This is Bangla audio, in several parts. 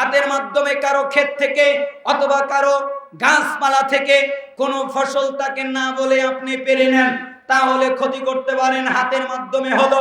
হাতের মাধ্যমে কারও ক্ষেত থেকে অথবা কারও গাছপালা থেকে কোনো ফসল তাকে না বলে আপনি পেরে নেন, তাহলে ক্ষতি করতে পারেন। হাতের মাধ্যমে হলো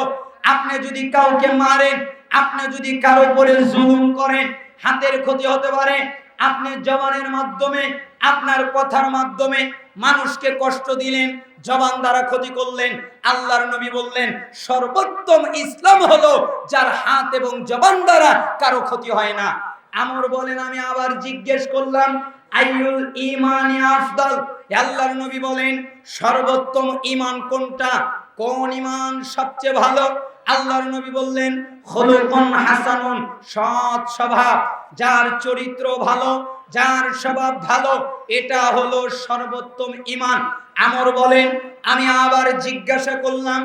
আপনি যদি কাউকে মারেন, আপনি যদি কারও উপরে জুলুম করেন, হাতের ক্ষতি হতে পারে। আপনি জবানের মাধ্যমে, আপনার কথার মাধ্যমে মানুষকে কষ্ট দিলেন, জবান দ্বারা ক্ষতি করলেন। আল্লাহর নবী বললেন, সর্বোত্তম ইসলাম হলো যার হাত এবং জবান দ্বারা কারও ক্ষতি হয় না। আমর বলেন, আমি আবার জিজ্ঞেস করলাম আইউল ইমানি আফদল? আল্লাহর নবী বলেন, সর্বোত্তম ইমান কোনটা? কোন ইমান সবচেয়ে ভালো? আল্লাহর নবী বললেন, খলুকুন হাসানুন, সৎ স্বভাব। যার চরিত্র ভালো, যার স্বভাব ভালো, এটা হলো সর্বোত্তম ইমান আমর বলেন, আমি আবার জিজ্ঞাসা করলাম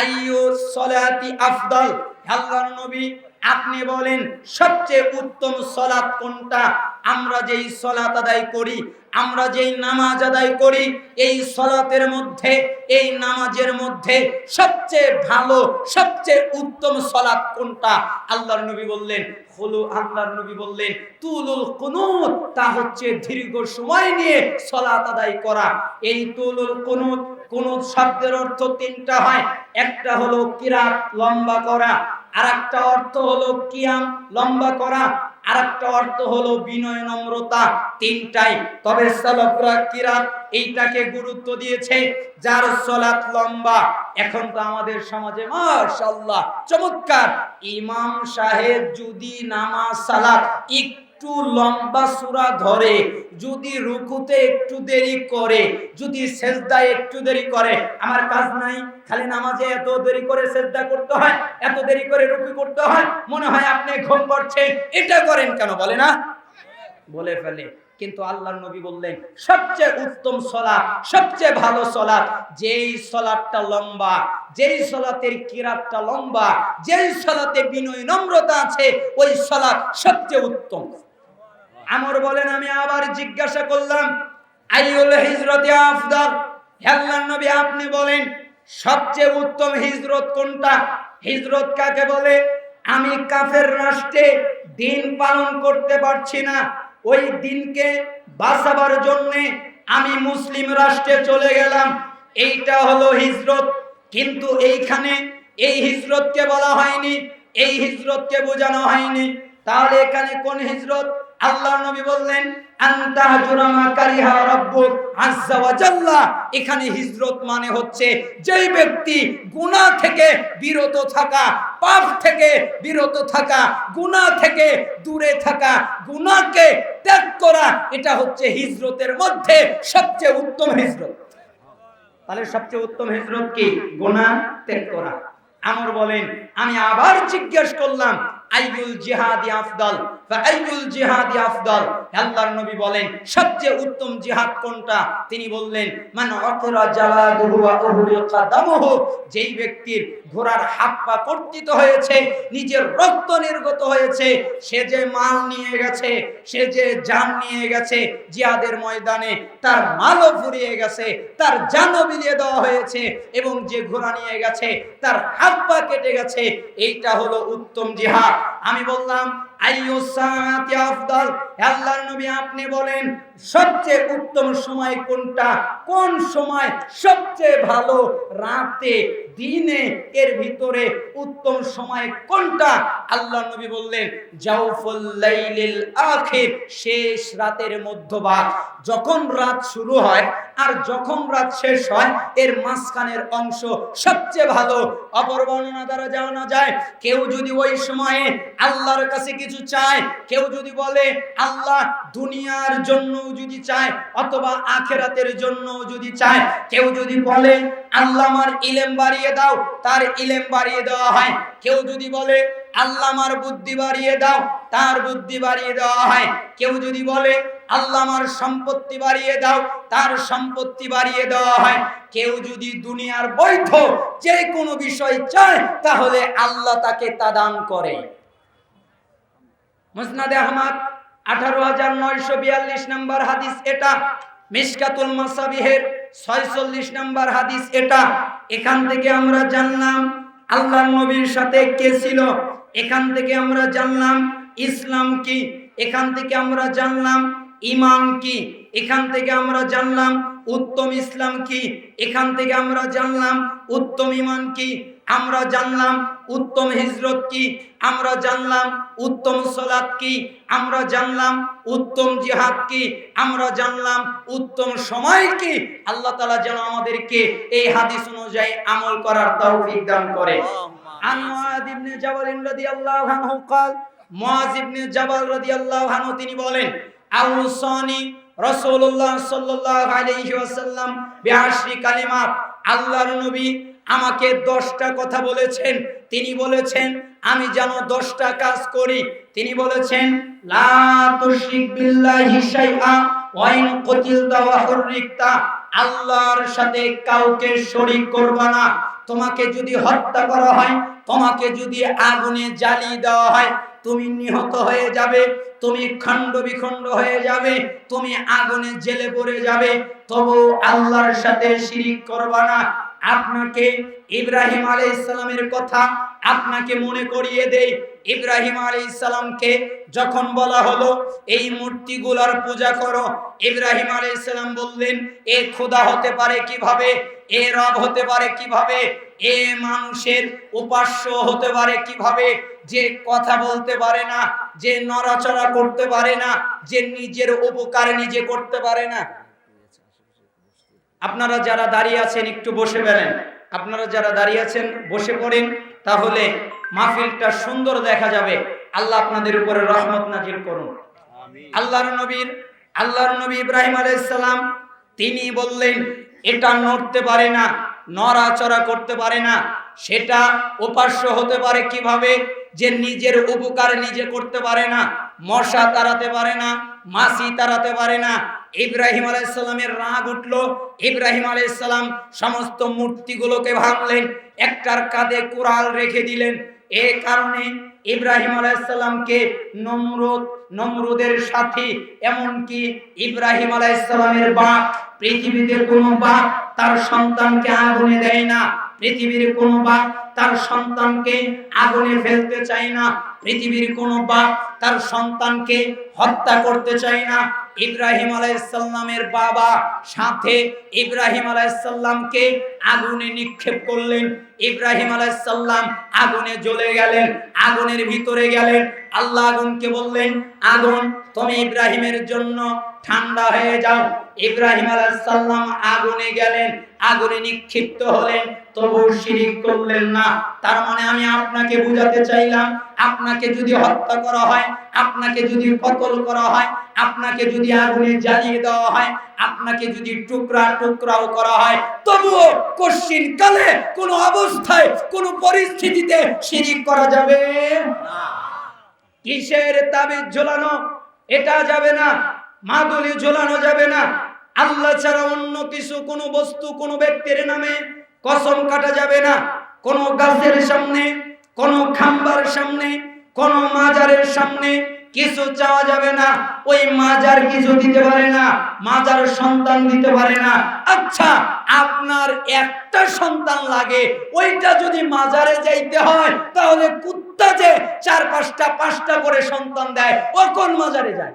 আইয়ু সলাতি আফদল? আল্লাহর নবী আপনি বলেন, সবচেয়ে উত্তম সলাত কোনটা? আমরা যেই সলাত আদায় করি, আমরা যেই নামাজ আদায় করি, এই সলাতের মধ্যে, এই নামাজের মধ্যে সবচেয়ে ভালো, সবচেয়ে উত্তম সলাত কোনটা? আল্লাহর নবী বললেন, হলো আল্লাহর নবী বললেন, তুলুল কুনুত, তা হচ্ছে দীর্ঘ সময় নিয়ে সলাত আদায় করা। এই তুলুল কুনুত কুনুত শব্দের অর্থ তিনটা হয়। একটা হলো কিরাত, লম্বা করা। আর একটা অর্থ হলো কিয়াম, লম্বা করা। আর একটা অর্থ হলো বিনয়, নম্রতা। তিনটাই। তবে সালাফরা কিরাত এইটাকে গুরুত্ব দিয়েছে, যার সলাত লম্বা। এখন তো আমাদের সমাজে, মাশাআল্লাহ, চমৎকার। ইমাম সাহেব যদি নামাজ সালাত একটু লম্বা সূরা ধরে, যদি রুকুতে একটু দেরি করে, যদি সেজদায় একটু দেরি করে, আমার কাজ নাই, খালি নামাজে এত দেরি করে সেজদা করতে হয়, এত দেরি করে রুকু করতে হয়, মনে হয় আপনি ঘুম পড়ছেন এটা করেন কেন বলে না? বলে ফেলে। কিন্তু আল্লাহর নবী বললেন, সবচেয়ে উত্তম সলাৎ সবচেয়ে ভালো সলাৎ যেই সলাৎটা লম্বা, যেই সলাতের কিরাতটা লম্বা, যেই সলাতে বিনয় নম্রতা আছে, ওই সলাৎ সবচেয়ে উত্তম। আমর বলেন, আমি আবার জিজ্ঞাসা করলাম আইউল হিজরতে আফদাল? আল্লাহর নবী, আপনি বলেন, সবচেয়ে উত্তম হিজরত কোনটা? হিজরত কাকে বলে? আমি কাফের রাষ্ট্রে দিন পালন করতে পারছি না। ওই দিনকে বাঁচাবার জন্য আমি মুসলিম রাষ্ট্রে চলে গেলাম। এইটা হলো হিজরত। কিন্তু এইখানে এই হিজরতকে বলা হয়নি, এই হিজরতকে বোঝানো হয়নি। তাহলে এখানে কোন হিজরত? আল্লাহ নবী বললেন এখানে হিজরত মানে হচ্ছে যেই ব্যক্তি গুনাহ থেকে বিরত থাকা, পাপ থেকে বিরত থাকা, গুনাহ থেকে দূরে থাকা, গুনাহকে ত্যাগ করা, এটা হচ্ছে হিজরতের মধ্যে সবচেয়ে উত্তম হিজরত। তাহলে সবচেয়ে উত্তম হিজরত কি? গুনাহ ত্যাগ করা। আমর বলেন, আমি আবার জিজ্ঞেস করলাম, আইয়ুল জিহাদি আফদল? আইয়ুল জিহাদি আফদল। আল্লাহর নবী বলেন, সবচেয়ে উত্তম জিহাদ কোনটা? তিনি বললেন, মান আকরা জাওয়াদুহু ওয়া উহরিকা দামুহু। যেই ব্যক্তির ঘোড়ার হাত পা কর্তিত হয়েছে, নিজের রক্ত নির্গত হয়েছে, সে যে মাল নিয়ে গেছে, সে যে জান নিয়ে গেছে, জিহাদের ময়দানে তার মালও ফুরিয়ে গেছে, তার জানও বিলিয়ে দেওয়া হয়েছে, এবং যে ঘোড়া নিয়ে গেছে, তার হাত পা কেটে গেছে। এইটা হলো উত্তম জিহাদ। আমি বললাম আল্লাহর নবী আপনি বলেন সবচেয়ে উত্তম সময় কোনটা? কোন সময় সবচেয়ে ভালো? রাতে দিনে এর ভিতরে উত্তম সময় কোনটা? আল্লাহ নবী বললেন, জাউফুল লাইলিল আখির শেষ রাতের মধ্যভাগ। যখন রাত শুরু হয় আর যখন রাত শেষ হয়, এর মাঝখানের অংশ সবচেয়ে ভালো। অপর বর্ণনা দ্বারা জানা যায়, কেউ যদি ওই সময়ে আল্লাহর কাছে কিছু চায়, কেউ যদি বলে, আল্লাহ দুনিয়ার জন্য যদি চায় অথবা আখেরাতের জন্য যদি চায় কেউ যদি বলে, আল্লাহ আমার ইলেম বাড়িয়ে দাও, তার ইলেম বাড়িয়ে দেওয়া হয়। কেউ যদি বলে আল্লাহ আমার বুদ্ধি বাড়িয়ে দাও, তার বুদ্ধি বাড়িয়ে দেওয়া হয়। কেউ যদি বলে আল্লাহ আমার সম্পত্তি বাড়িয়ে দাও, তার সম্পত্তি বাড়িয়ে দেওয়া হয়। কেউ যদি দুনিয়ার বৈধ যে কোনো বিষয় চায়, তাহলে আল্লাহ তাকে তা দান করে। মুসনাদে আহমদ, আঠারো হাজার নয়শো বিয়াল্লিশ নম্বর হাদিস এটা, মিসকাতুল মাসাবিহের ছয়চল্লিশ নম্বর হাদিস এটা। এখান থেকে আমরা জানলাম আল্লাহ নবীর সাথে কে ছিল। এখান থেকে আমরা জানলাম ইসলাম কি। এখান থেকে আমরা জানলাম ইমান কি। এখান থেকে আমরা জানলাম উত্তম ইসলাম কি এখান থেকে আমরা জানলাম উত্তম ইমান কি আমরা জানলাম উত্তম হিজরত কি আমরা জানলাম উত্তম সলাৎ কি আমরা জানলাম উত্তম জিহাদ কি আমরা জানলাম উত্তম সময় কি আল্লাহ তাআলা যেন আমাদেরকে এই হাদিস অনুযায়ী আমল করার তৌফিক দান করে আন মুআদ ইবনে জাবাল রাদিয়াল্লাহু আনহু قال মুআজ ইবনে জাবাল রাদিয়াল্লাহু আনহু তিনি বলেন আউসানি আলাইহি ওয়াসাল্লাম বিআশরি কালিমাত, আল্লাহর নবী আমাকে দশটা কথা বলেছেন। তিনি বলেছেন, আমি যেন দশটা কাজ করি। তিনি বলেছেন আল্লাহর সাথে কাউকে শরীক করবা না। তোমাকে যদি হত্যা করা হয়, তোমাকে যদি আগুনে জ্বালিয়ে দেওয়া হয়, তুমি নিহত হয়ে যাবে, তুমি খণ্ড বিখণ্ড হয়ে যাবে, তুমি আগুনে জেলে পড়ে যাবে। তবু আল্লাহর সাথে শিরিক করবা না। আপনাকে ইব্রাহিম আলাইহিস সালামের কথা আপনাকে মনে করিয়ে দেই। ইব্রাহিম আলাইহিস সালামকে যখন বলা হলো, এই মূর্তিগুলার পূজা করো। ইব্রাহিম আলাইহিস সালাম বললেন, এ খোদা হতে পারে কীভাবে? এ রব হতে পারে কীভাবে? এ মানুষের উপাস্য হতে পারে কীভাবে? যে কথা বলতে পারে না যে নড়াচড়া করতে পারে না যে নিজের উপকার নিজে করতে পারে না। আপনারা যারা দাঁড়িয়ে আছেন একটু বসে বেড়েন। আপনারা যারা দাঁড়িয়ে আছেন বসে পড়েন তাহলে মাহফিলটা সুন্দর দেখা যাবে। আল্লাহ আপনাদের উপরে রহমত নাজিল করুন। আল্লাহর নবীর আল্লাহর নবী ইব্রাহিম আলাইসালাম তিনি বললেন এটা নড়তে পারে না, নড়াচড়া করতে পারে না, সেটা উপাস্য হতে পারে কীভাবে? যে নিজের উপকার নিজে করতে পারে না, মশা তাড়াতে পারে না মাসি তাড়াতে পারে না। ইব্রাহিম আলাইসাল্লামের রাগ উঠল, ইব্রাহিম আলাইসাল্লাম সমস্ত মূর্তিগুলোকে ভাঙলেন, একটার কাঁধে কুড়াল রেখে দিলেন। এ কারণে ইব্রাহিম আলাইসাল্লামকে নমরুদ নমরুদের সাথী, এমনকি ইব্রাহিম আলাইসাল্লামের বাপ, পৃথিবীতে কোনো বাপ তার সন্তানকে আগুনে দেয় না। পৃথিবীর কোনো বাপ তার সন্তানকে আগুনে ফেলতে চায় না। পৃথিবীর কোনো বাপ তার সন্তানকে হত্যা করতে চায় না। ইব্রাহিম আলাইসাল্লামের বাবা সাথে ইব্রাহিম আলাইসাল্লামকে আগুনে নিক্ষেপ করলেন। ইব্রাহিম আলাইসাল্লাম আগুনে জ্বলে গেলেন, আগুনের ভিতরে গেলেন। আল্লাহ আগুনকে বললেন, আগুন, তুমি ইব্রাহিমের জন্য ঠান্ডা হয়ে যাও। ইব্রাহিম আলাইসাল্লাম আগুনে গেলেন। আগুনে নিক্ষিপ্ত হলেন, তবু শিরিক করলেন না। তার মানে আমি আপনাকে বুঝাতে চাইলাম, আপনাকে যদি হত্যা করা হয়, আপনাকে যদি কতল করা হয়, আপনাকে যদি আগুনে জ্বালিয়ে দেওয়া হয়, আপনাকে যদি টুকরা টুকরাও করা হয় তবুও কশ্চিন কালে কোনো অবস্থায়, কোনো পরিস্থিতিতে শিরিক করা যাবে কিসের তাবিজ ঝোলানো? এটা যাবে না। মাদুলি ঝোলানো যাবে না। আল্লাহ ছাড়া অন্য কিছু, কোনো বস্তু, কোনো ব্যক্তির নামে কসম কাটা যাবে না। কোনো গাছের সামনে, কোনো খাম্বার সামনে, কোনো মাজারের সামনে কিছু চাওয়া যাবে না। ওই মাজার কিছু দিতে পারে না, মাজার সন্তান দিতে পারে না। আচ্ছা আপনার একটা সন্তান লাগে, ওইটা যদি মাজারে যাইতে হয়, তাহলে কুত্তা যে চার পাঁচটা পাঁচটা করে সন্তান দেয়, ও কোন মাজারে যায়?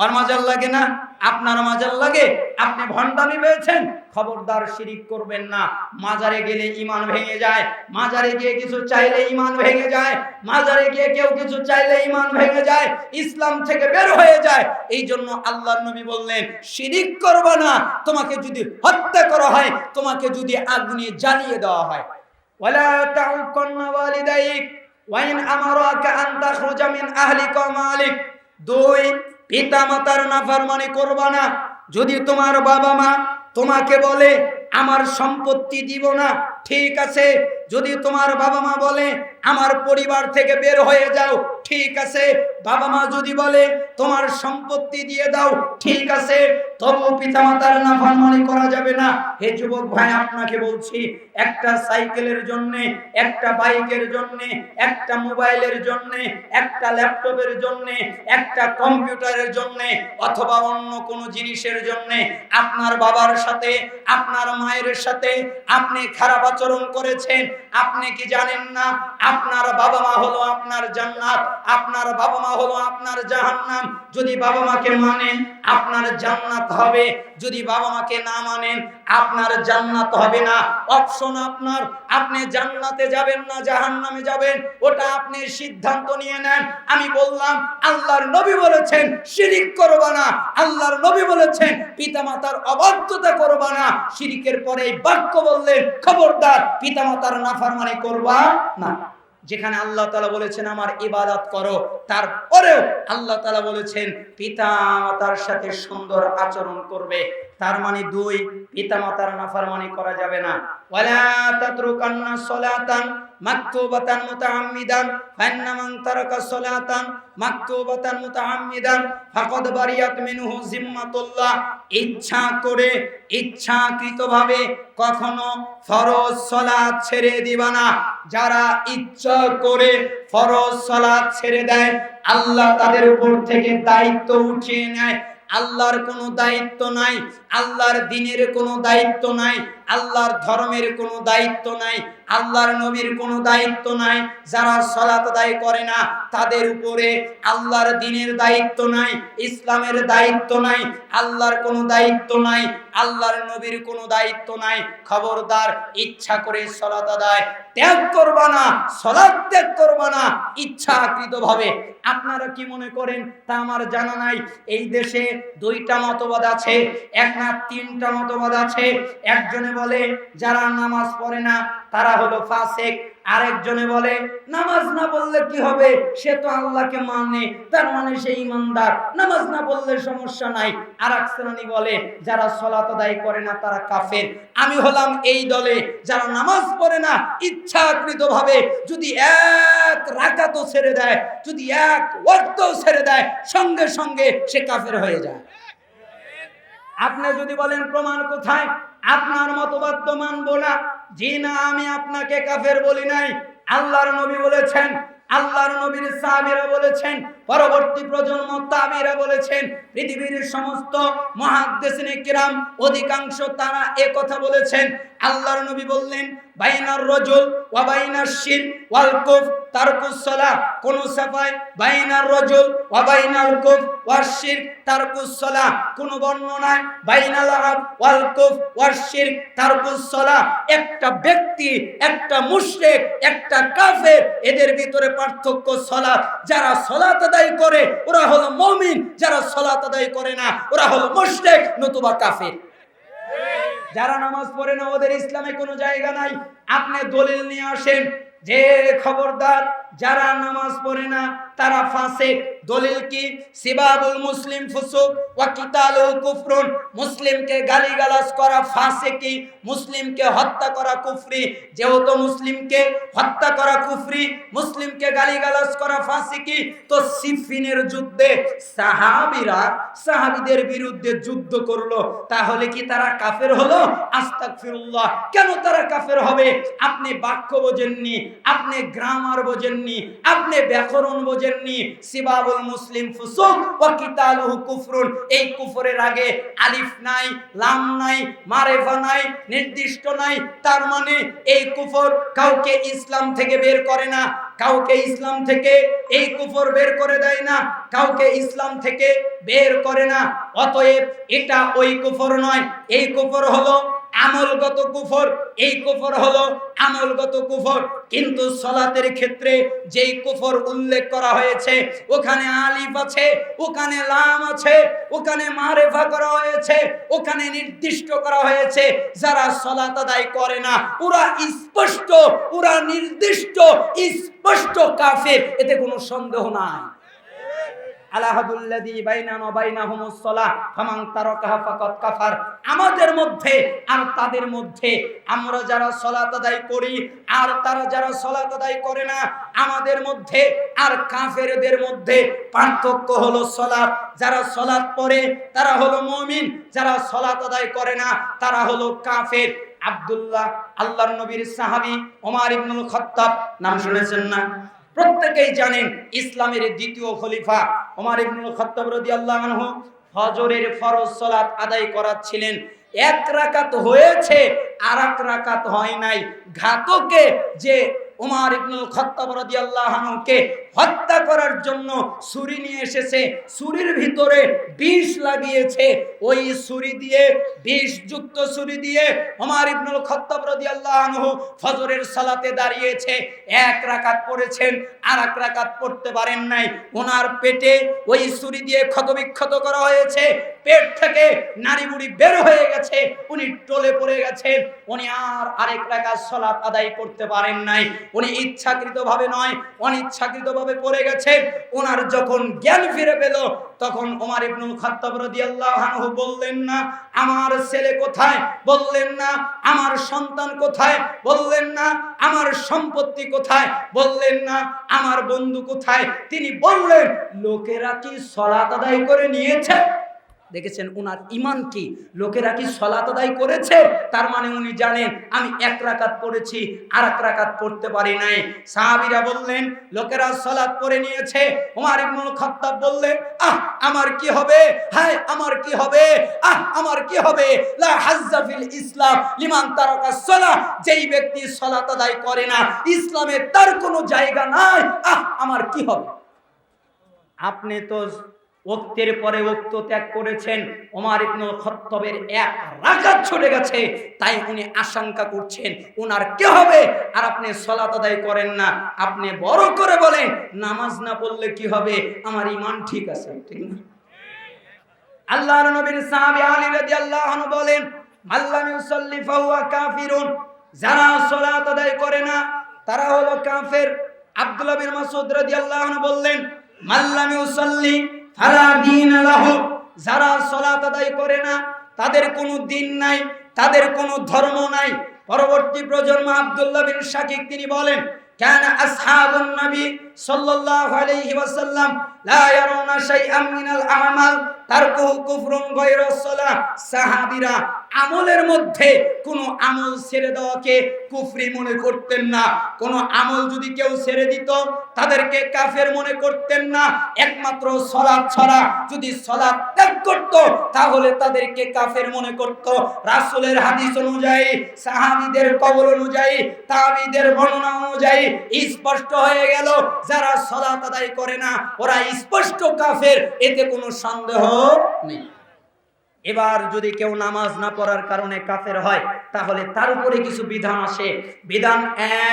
ওর মাজার লাগে না? আপনার মাজার লাগে, আপনি ভণ্ডামি পেয়েছেন, খবরদার শিরিক করবেন না। মাজারে গেলে ইমান ভেঙে যায়, মাজারে গিয়ে কিছু চাইলে ইমান ভেঙে যায়, মাজারে গিয়ে কেউ কিছু চাইলে ইমান ভেঙে যায়, ইসলাম থেকে বের হয়ে যায়। এই জন্য আল্লাহর নবী বললেন, শিরিক করবে না, তোমাকে যদি হত্যা করা হয়, তোমাকে যদি আগুনে জ্বালিয়ে দেওয়া হয়। ওয়ালা তাউকান্না ওয়ালিদাইক, ওয়াইন মালিক, দুই পিতা মাতার নাফারমানি করবা না। যদি তোমার বাবা মা তোমাকে বলে, আমার সম্পত্তি দিব না, ঠিক আছে যদি তোমার বাবা মা বলে, আমার পরিবার থেকে বের হয়ে যাও, ঠিক আছে। বাবা মা যদি বলে, তোমার সম্পত্তি দিয়ে দাও, ঠিক আছে। তবু পিতামাতার নাফরমানি করা যাবে না। হে যুবক ভাই, আপনাকে বলছি, একটা সাইকেলের জন্য, একটা বাইকের জন্য, একটা মোবাইলের জন্য, একটা ল্যাপটপের জন্য, একটা কম্পিউটারের জন্য, অথবা অন্য কোনো জিনিসের জন্য, আপনার বাবার সাথে, আপনার মায়ের সাথে আপনি খারাপ আচরণ করেছেন আপনি কি জানেন না? আপনার বাবা মা হলো আপনার জান্নাত, আপনার বাবা মা হলো আপনার জাহান্নাম। যদি বাবা মাকে মানেন, আপনার জান্নাত হবে। যদি বাবা মাকে না মানেন আপনার জান্নাত হবে না। অপশন আপনার। আপনি জান্নাতে যাবেন না, জাহান্নামে যাবেন। ওটা আপনি সিদ্ধান্ত নিয়ে নেন। আমি বললাম, আল্লাহর নবী বলেছেন, শিরিক করবা না। আল্লাহর নবী বলেছেন, পিতামাতার অবাধ্যতা করবা না। শিরিকের পরে এই বাক্য বললেন, খবরদার, পিতামাতার নাফরমানি করবা না। যেখানে আল্লাহ তালা বলেছেন, আমার ইবাদত করো। তারপরেও আল্লাহ তালা বলেছেন, পিতা মাতার সাথে সুন্দর আচরণ করবে। তার মানে দুই, পিতা মাতার নাফার মানে করা যাবে না। ওয়ালা তাতরুকান্না সলাতান। মাকতুবাতান মুতাআম্মিদান, ফাইন্না মান তারাকা সলাতান মাকতুবাতান মুতাআম্মিদান, ফাকাদ বারিয়াত মিনহু জিম্মাতুল্লাহ। ইচ্ছা করে, ইচ্ছাকৃতভাবে কখনো ফরজ সালাত ছেড়ে দিবা না। যারা ইচ্ছা করে ফরজ সালাত ছেড়ে দেয়, আল্লাহ তাদের উপর থেকে দায়িত্ব উঠিয়ে নেয়। আল্লাহর কোনো দায়িত্ব নাই, আল্লাহর দিনের কোনো দায়িত্ব নাই। আল্লাহর ধর্মের কোনো দায়িত্ব নাই, আল্লাহর নবীর কোনো দায়িত্ব নাই, যারা সলাত আদায় করে না, তাদের উপরে আল্লাহর দিনের দায়িত্ব নাই, ইসলামের দায়িত্ব নাই, আল্লাহর কোনো দায়িত্ব নাই, আল্লাহর নবীর কোনো দায়িত্ব নাই। খবরদার, ইচ্ছা করে সলাত আদায় ত্যাগ করবা না, সলাত ত্যাগ করবা না, ইচ্ছাকৃতভাবে। আপনারা কি মনে করেন? তা আমার জানা নাই। এই দেশে দুইটা মতবাদ আছে, এক না তিনটা মতবাদ আছে, একজনে বলে, যারা নামাজ পড়ে না, তারা হলো ফাসেক। আরেকজনে বলে, নামাজ না বললে কি হবে? সে তো আল্লাহকে মানে তার মানে সে ইমানদার। নামাজ না বললে সমস্যা নাই। আর এক বলে, যারা সলাত আদায় করে না, তারা কাফের। আমি হলাম এই দলে, যারা নামাজ পড়ে না ইচ্ছাকৃত ভাবে যদি এক রাকাতও ছেড়ে দেয়, যদি এক ওয়াক্তও ছেড়ে দেয়, সঙ্গে সঙ্গে সে কাফের হয়ে যায়। আপনি যদি বলেন, প্রমাণ কোথায়? আপনার মতবাদ তো মানবো না জি না আমি আপনাকে কাফের বলি নাই, আল্লাহর নবী বলেছেন, আল্লাহর নবীর সাহাবীরা বলেছেন, পরবর্তী প্রজন্ম তাবিরা বলেছেন, পৃথিবীর সমস্ত মুহাদ্দিসিনে কিরাম, অধিকাংশ তারা এ কথা বলেছেন, আল্লাহর নবী বললেন বাইনার রজুল ওয়া বাইনার শির ওয়াল কুফ তারকুস সালাহ। কোন সাফায় বাইনার রজুল ওয়া বাইনাল কুফ ওয়ার শির তারকুস সালাহ। কোন বর্ণনায় বাইনাল আব ওয়াল কুফ ওয়ার শির তারকুস সালাহ। একটা ব্যক্তি, একটা মুশরিক, একটা কাফের, এদের ভিতরে পার্থক্য সালাত। যারা সালাত আদায় করে, ওরা হলো মুমিন। যারা সালাত আদায় করে না, ওরা হলো মুশরিক, নতুবা কাফের। যারা নামাজ পড়ে না, ওদের ইসলামে কোনো জায়গা নাই। আপনি দলিল নিয়ে আসেন। যে খবরদার যারা নামাজ পড়ে না তারা ফাসিক। দলিল কি? সিবাবুল মুসলিম ফুসুক। ওয়া কিতালু কুফরুন। মুসলিমকে গালিগালাজ করা ফাসিকি মুসলিমকে হত্যা করা কুফরি। যেহেতু মুসলিমকে হত্যা করা কুফরি, মুসলিমকে গালিগালাজ করা ফাসিকি তো সিফিনের যুদ্ধে সাহাবীরা সাহাবীদের বিরুদ্ধে যুদ্ধ করল। তাহলে কি তারা কাফের হলো? আস্তাগফিরুল্লাহ। কেন তারা কাফের হবে? আপনি বাক্য বোঝেননি, আপনি গ্রামার বোঝেননি, আপনি ব্যাকরণ সিবাবুল মুসলিম ফুসুক ওয়া কিতালুহু কুফরুন। এই কুফরের আগে আলিফ নাই, লাম নাই, মারেফা নাই, নির্দিষ্ট নাই। তার মানে এই কুফর কাউকে ইসলাম থেকে বের করে না, কাউকে ইসলাম থেকে এই কুফর বের করে দেয় না, কাউকে ইসলাম থেকে বের করে না। অতএব এটা ওই কুফর নয়। এই কুফর হলো আমলগত কুফর, এই কুফর হলো আমলগত কুফর। কিন্তু সলাতের ক্ষেত্রে যেই কুফর উল্লেখ করা হয়েছে, ওখানে আলিফ আছে, ওখানে লাম আছে, ওখানে মারেফা করা হয়েছে, ওখানে নির্দিষ্ট করা হয়েছে, যারা সলাত আদায় করে না, ওরা স্পষ্ট, ওরা নির্দিষ্ট, স্পষ্ট কাফের, এতে কোনো সন্দেহ নাই। আমাদের মধ্যে আর তাদের মধ্যে আমরা যারা আদায় করি আর তারা যারা আদায় করে না, আমাদের মধ্যে আর কাফেরদের মধ্যে পার্থক্য হলো সালাত। যারা সালাত পড়ে, তারা হলো মুমিন। যারা সালাত আদায় করে না, তারা হলো কাফের। আব্দুল্লাহ, আল্লাহর নবীর সাহাবী ওমর ইবনুল খাত্তাব, নাম শুনেছেন না? প্রত্যেকেই জানেন ইসলামের দ্বিতীয় খলিফা ওমর ইবনুল খাত্তাব রাদিয়াল্লাহু আনহু ফজরের ফরজ সালাত আদায় করাচ্ছিলেন। এক রাকাত হয়েছে আর এক রাকাত হয় নাই। ঘাতকে যে উমার ইবনুল খত্তাব আনহুকে হত্যা করার জন্য ছুরি নিয়ে এসেছে। ছুরির ভিতরে বিষ লাগিয়েছে। ওই ছুরি দিয়ে বিষ যুক্ত ছুরি দিয়ে উমার ইবনুল খত্তাব রাদিয়াল্লাহু ফজরের সালাতে দাঁড়িয়েছে। এক রাকাত পড়েছেন আর এক রাকাত পড়তে পারেন নাই। ওনার পেটে ওই ছুরি দিয়ে ক্ষতবিক্ষত করা হয়েছে। পেট থেকে নারী বুড়ি বের হয়ে গেছে। উনি টলে পড়ে গেছেন। উনি আর আরেক রাকাত সালাত আদায় করতে পারেন নাই। উনি ইচ্ছাকৃত ভাবে নয় অনিচ্ছাকৃত ভাবে পড়ে গেছেন ওনার যখন জ্ঞান ফিরে পেল, তখন ওমর ইবনুল খাত্তাব রাদিয়াল্লাহু আনহু বললেন না, আমার ছেলে কোথায়? বললেন না, আমার সন্তান কোথায়? বললেন না, আমার সম্পত্তি কোথায়? বললেন না, আমার বন্ধু কোথায়? তিনি বললেন, লোকেরা কি সলাত আদায় করে নিয়েছে? দেখেছেন উনার ইমান কি? লোকেরা কি সলাত আদায় করেছে? তার মানে উনি জানেন, আমি এক রাকাত পড়েছি আর এক রাকাত পড়তে পারি নাই। সাহাবীরা বললেন, লোকেরা সলাত পড়ে নিয়েছে। ওমর ইবনুল খাত্তাব বললেন, আহ, আমার কি হবে? হায়, আমার কি হবে? আহ, আমার কি হবে? লা হাজ্জা ফিল ইসলাম লিমান তারাকা সলা যেই ব্যক্তি সলাত আদায় করে না, ইসলামে তার কোনো জায়গা নাই। আহ, আমার কি হবে? আপনি তো ওক্তের পরে ওক্ত ত্যাগ করেছেন। ওমার ইবনুল খত্তবের এক রাকাত ছুটে গেছে। তাই উনি আশঙ্কা করছেন ওনার কে হবে? আর আপনি সলাত আদায় করেন না। আপনি বড় করে বলেন, নামাজ না পড়লে কি হবে? আমার ইমান ঠিক আছে, ঠিক না? আল্লাহর নবীর সাহাবী আলী রাদিয়াল্লাহু আনহু বলেন আল্লাহ ইউসাল্লি ফাহুয়া কাফিরুন। যারা সালাত আদায় করে না, তারা হলো কাফের। আব্দুল্লাহ বিন মাসউদ রাদিয়াল্লাহু আনহু বললেন মাল্লাম ইউসাল্লি ফালা দীন লাহু যারা সালাত আদায় করে না তাদের কোনো দিন নাই তাদের কোনো ধর্ম নাই পরবর্তী প্রজন্ম আব্দুল্লাহ বিন শাকিক তিনি বলেন كان أصحاب النبي صلى الله عليه وسلم لا يرون شيئا من الأعمال তারকুহু কুফরুন গায়রা সালাহ সাহাবীরা আমলের মধ্যে কোনো আমল ছেড়ে দেওয়াকে কুফরি মনে করতেন না। কোন আমল যদি কেউ ছেড়ে দিত, তাদেরকে কাফের মনে করতেন না। একমাত্র সলাৎ ছাড়া যদি সলাৎ ত্যাগ করত, তাহলে তাদেরকে কাফের মনে করত। রাসূলের হাদিস অনুযায়ী, সাহাবীদের কবল অনুযায়ী, তাবিদের বর্ণনা অনুযায়ী স্পষ্ট হয়ে গেল, যারা সলাৎ আদায় করে না, ওরা স্পষ্ট কাফের, এতে কোনো সন্দেহ নেই। এবার যদি কেউ নামাজ না পড়ার কারণে কাফের হয়, তাহলে তার উপরে কিছু বিধান আসে বিধান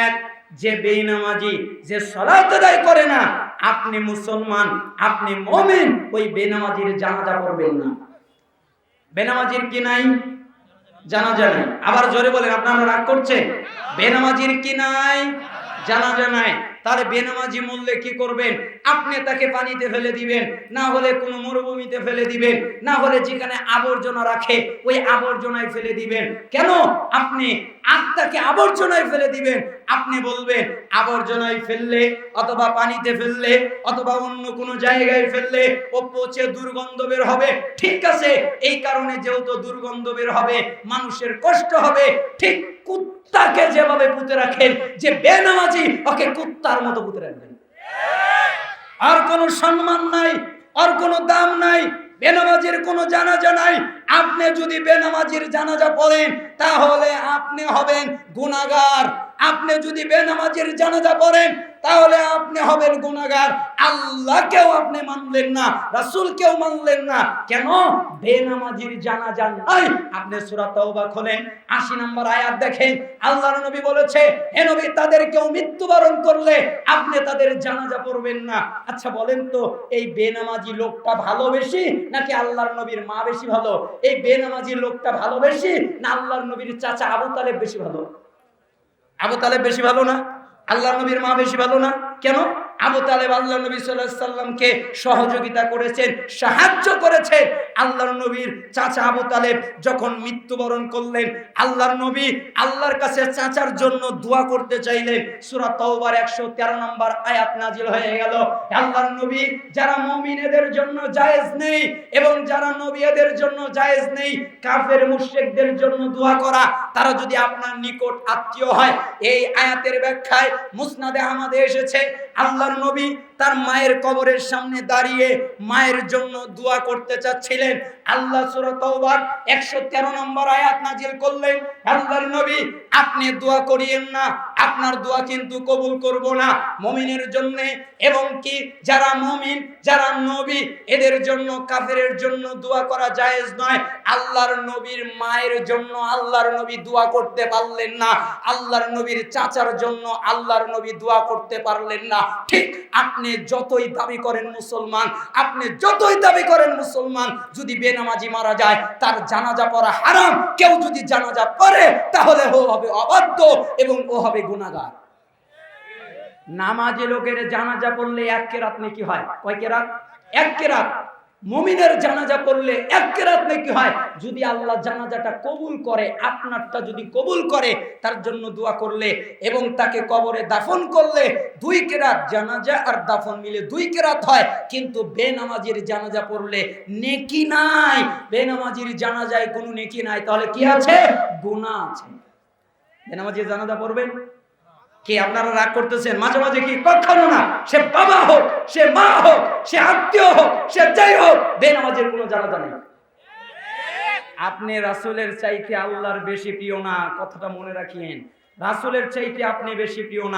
এক, যে বেনামাজি যে সলাত আদায় করে না, আপনি মুসলমান, আপনি মমিন, ওই বেনামাজির জানাজা করবেন না। বেনামাজির কি নাই? জানাজা নাই। আবার জোরে বলেন, আপনারা রাগ করছেন? বেনামাজির কি নাই? জানাজা নাই। তাহলে বেনামাজি মূল্যে কি করবেন? আপনি তাকে পানিতে ফেলে দিবেন, না হলে কোনো মরুভূমিতে ফেলে দিবেন, না হলে যেখানে আবর্জনা রাখে, ওই আবর্জনায় ফেলে দিবেন। কেন? আপনি আত্মাকে আবর্জনায় ফেলে দিবেন। আপনি বলবেন, আবর্জনায় ফেললে অথবা পানিতে ফেললে অথবা অন্য কোনো জায়গায় ফেললে ও পচে দুর্গন্ধ বের হবে। ঠিক আছে, এই কারণে যেহেতু দুর্গন্ধ বের হবে, মানুষের কষ্ট হবে, ঠিক কুত্তাকে যেভাবে পুঁতে রাখেন, যে বেনামাজি ওকে কুত্তার মতো পুঁতে রাখবেন। আর কোনো সম্মান নাই, আর কোনো দাম নাই, বেনামাজির কোনো জানাজা নাই। আপনি যদি বেনামাজির জানাজা পড়েন, তাহলে আপনি হবেন গুনাহগার। আপনি যদি বেনামাজির জানাজা পড়েন, তাহলে আপনি হবেন গুনাহগার। আল্লাহকেও আপনি মানলেন না, রাসূলকেও মানলেন না। কেন? বেনামাজির জানাজা নাই। আপনি সূরা তাওবা খোলেন। 80 নম্বর আয়াত দেখেন। আল্লাহর নবী বলেছে, হে নবী তাদের কেউ মৃত্যুবরণ করলে আপনি তাদের জানাজা পড়বেন না। আচ্ছা বলেন তো, এই বেনামাজি লোকটা ভালো বেশি, নাকি আল্লাহর নবীর মা বেশি ভালো? এই বেনামাজি লোকটা ভালো বেশি, না আল্লাহর নবীর চাচা আবু তালেব বেশি ভালো? আবু তালেব বেশি ভালো না? আল্লাহ নবীর মা বেশি ভালো না? কেন? আবু তালেব আল্লাহ নবী সাল্লামকে সহযোগিতা করেছেন, সাহায্য করেছেন। আল্লাহর নবীর চাচা আবু তালেব যখন মৃত্যুবরণ করলেন, আল্লাহর নবী আল্লাহর কাছে চাচার জন্য দোয়া করতে চাইলেন। সূরা তাওবার 113 নম্বর আয়াত নাজিল হয়ে গেল। আল্লাহর নবী যারা মুমিনেদের জন্য জায়েজ নেই এবং যারা নবীদের জন্য জায়েজ নেই, কাফের মুশরিকদের জন্য দোয়া করা, তারা যদি আপনার নিকট আত্মীয় হয়, এই আয়াতের ব্যাখ্যায় মুসনাদে আহমদে এসেছে। আল্লাহর নবী তার মায়ের কবরের সামনে দাঁড়িয়ে মায়ের জন্য দোয়া করতে চাচ্ছিলেন। আল্লাহ সূরা তওবার 113 নম্বর আয়াত নাজিল করলেন, আল্লাহর নবী, আপনি দোয়া করিয়েন না আপনার দোয়া কিন্তু কবুল করব না। মুমিনের জন্য এবং কি যারা মুমিন, যারা নবী, এদের জন্য, কাফেরের জন্য দোয়া করা জায়েজ নয়। আল্লাহর নবীর মায়ের জন্য আল্লাহর নবী দোয়া করতে পারলেন না। আল্লাহর নবীর চাচার জন্য আল্লাহর নবী দোয়া করতে পারলেন না। ঠিক আপনি যতই দাবি করেন মুসলমান, আপনি যতই দাবি করেন মুসলমান, যদি বেনামাজি মারা যায়, তার জানাজা পড়া হারাম। কেউ যদি জানাজা পড়ে, তাহলে ও হবে অবাধ্য এবং ও হবে গুনাহগার নামাজে লোকের জানাজা পড়লে এক কেরাত নাকি হয়? কয় কেরাত? এক কেরাত। মুমিনের জানাজা পড়লে এক কেরাত নাকি হয়? যদি আল্লাহ জানাজাটা কবুল করে, আপনারটা যদি কবুল করে, তার জন্য দোয়া করলে এবং তাকে কবরে দাফন করলে দুই কেরাত জানাজা আর দাফন মিলে দুই কেরাত হয়। কিন্তু বেনামাজির জানাজা পড়লে নেকি নাই। বেনামাজির জানাজায় কোনো নেকি নাই। তাহলে কি আছে? গুনাহ আছে। বেনামাজির জানাজা পড়বেন? কি আপনারা রাগ করতেছেন? মাঝে মাঝে কি? কখনো না। সে বাবা হোক, সে মা হোক, সে আত্মীয় হোক, সে যাই হোক বেনামাজের কোনো জানাজা নেই। আপনি রাসুলের চাইতে আল্লাহর বেশি প্রিয় না? কথাটা মনে রাখিয়েন। রাসুলের চাইতে আপনি বেশি প্রিয় না?